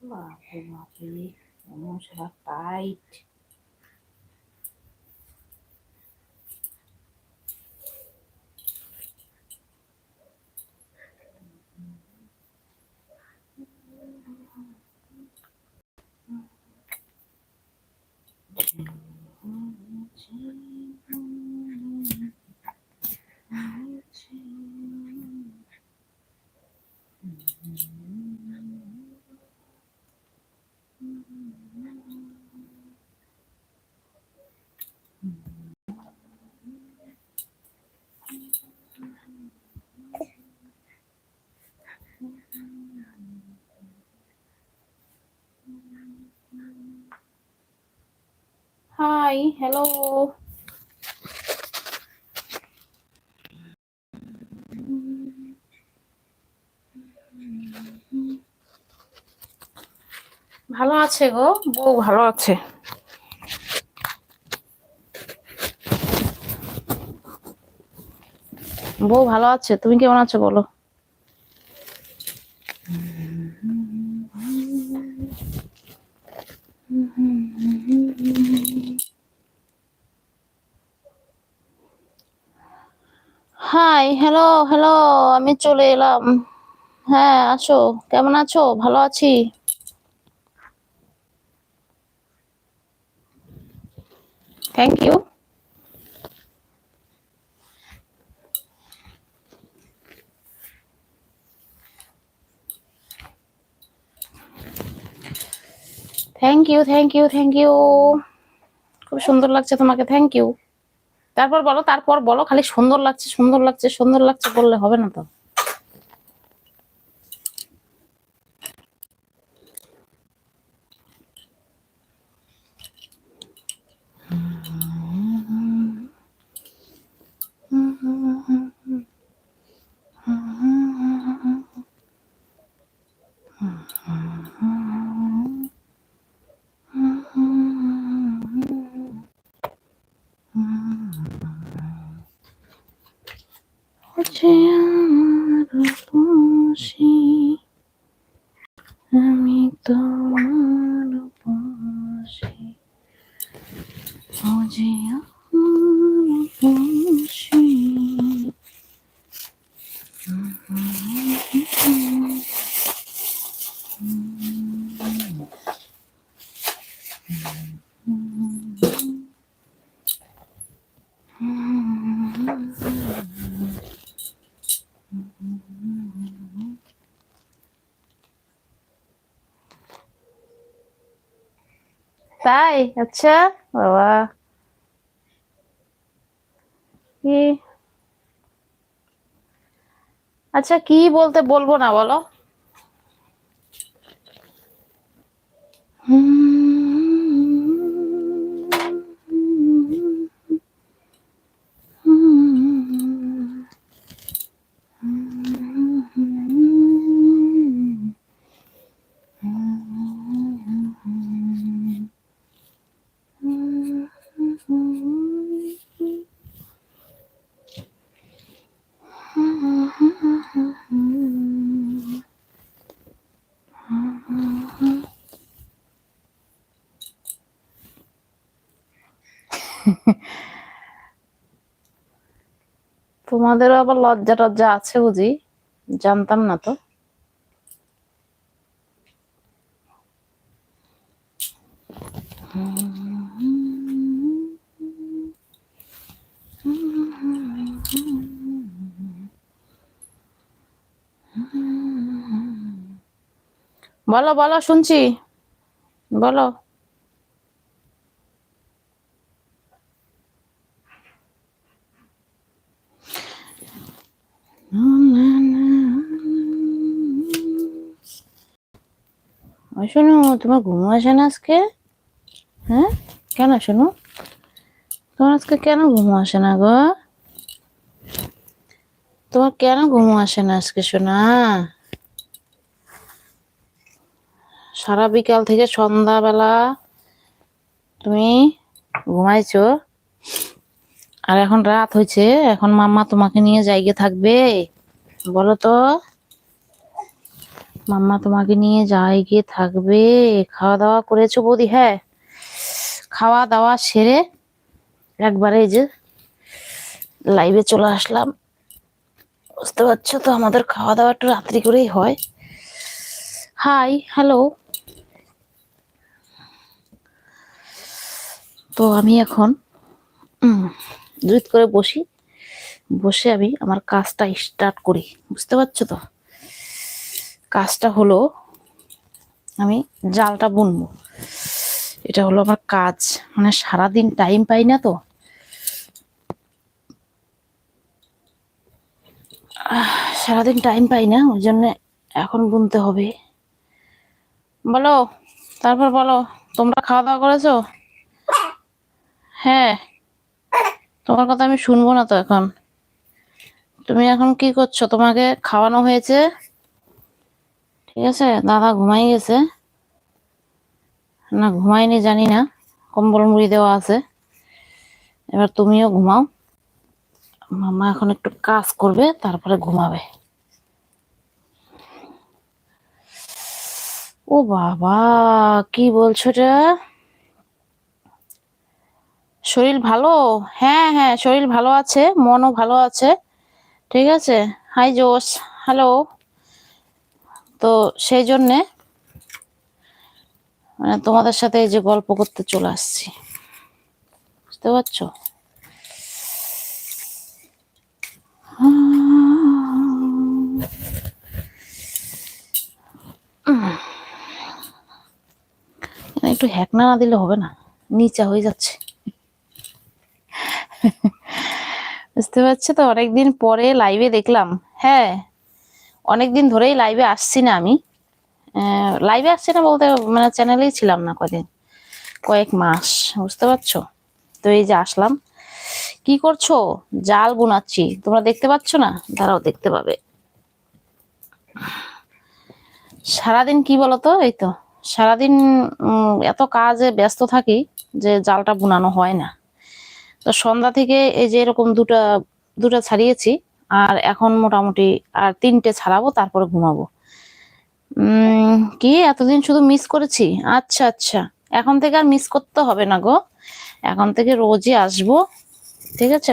Vamos lá, vamos abrir. Vamos, rapaz. Hi hello ভালো আছে গো? বউ ভালো আছে। বউ ভালো আছে? তুমি কেমন আছো বলো? হাই হ্যালো হ্যালো আমি চলে এলাম। হ্যাঁ আছো কেমন আছো? ভালো আছি? Thank you thank you thank you thank you খুব সুন্দর লাগছে তোমাকে থ্যাংক ইউ তারপর বলো তারপর বলো, খালি সুন্দর লাগছে সুন্দর লাগছে সুন্দর লাগছে বললে হবে না তো? হচ্ছে আমার খুশি আমি তোমার পাশে ও যে আমার খুশি তাই আচ্ছা বাবা। কি? আচ্ছা কি বলতে বলব না বলো। তোমাদেরও আবার লজ্জা টজ্জা আছে বুঝি? জানতাম না তো। বলো বলো শুনছি। বলো। শোনো, তোমার ঘুম আসে না আজকে? হ্যাঁ? কেন শোনো? তোমার আজকে কেন ঘুম আসে না গো? তোমার কেন ঘুম আসে না আজকে, শোনা? সারা বিকাল থেকে সন্ধ্যাবেলা তুমি ঘুমাইছো? আর এখন রাত হয়েছে, এখন মাম্মা তোমাকে নিয়ে জায়গা থাকবে। বলো তো? মাম্মা তোমাকে নিয়ে যায় গিয়ে থাকবে। খাওয়া দাওয়া করেছ বৌদি? হ্যাঁ। খাওয়া দাওয়া সেরে একবারে যে লাইভে চলে আসলাম। বুঝতে পারছ তো? আমাদের খাওয়া দাওয়া একটু রাত্রি করেই হয়। হাই হ্যালো তো আমি এখন জুত করে বসি। বসে আমি আমার কাজটা স্টার্ট করি। বুঝতে পারছ তো? কাজটা হলো, আমি জালটা বুনবো। এটা হলো আমার কাজ। মানে সারাদিন টাইম পাই না তো। সারাদিন টাইম পাই না, ওই জন্য এখন বুনতে হবে। বলো, তারপর বলো, তোমরা খাওয়া দাওয়া করেছ? হ্যাঁ। তোমার কথা আমি শুনব না তো এখন। তুমি এখন কি করছ? তোমাকে খাওয়ানো হয়েছে? ঠিক আছে? দাদা ঘুমাই গেছে। না ঘুমাইনি জানি না। কম্বল মুড়ি দেওয়া আছে। এবার তুমিও ঘুমাও। মামা এখন একটু কাজ করবে, তারপরে ঘুমাবে। ও বাবা, কি বলছো এটা? শরীর ভালো? হ্যাঁ হ্যাঁ শরীর ভালো আছে, মনও ভালো আছে। ঠিক আছে? হাই জোস হ্যালো তো সেই জন্যে মানে তোমাদের সাথে এই যে গল্প করতে চলে আসছি। বুঝতে পারছ? এখানে একটু হ্যাকনা না দিলে হবে না। নিচা হয়ে যাচ্ছে। বুঝতে পারছ তো? অনেকদিন পরে লাইভে দেখলাম। হ্যাঁ অনেকদিন ধরেই লাইভে আসছি না আমি। লাইভে আসছি না বলতে মানে চ্যানেলেই ছিলাম না কদিন। কয়েক মাস, বুঝতে পারছ? তো এই যে আসলাম। কি করছ? জাল বোনাচ্ছি। তোমরা দেখতে পাচ্ছ না? দাঁড়াও, দেখতে পাবে। সারাদিন কি বলতো? এই তো, সারাদিন এত কাজে ব্যস্ত থাকি যে জালটা বুনানো হয় না। তো সন্ধ্যা থেকে এই যে এরকম দুটা দুটা ছাড়িয়েছি, আর এখন মোটামুটি আর তিনটে ছাড়াবো, তারপরে ঘুমাবো। কি এতদিন শুধু মিস করেছি? আচ্ছা আচ্ছা। এখন থেকে আর মিস করতে হবে না গো। এখন থেকে রোজই আসব, ঠিক আছে?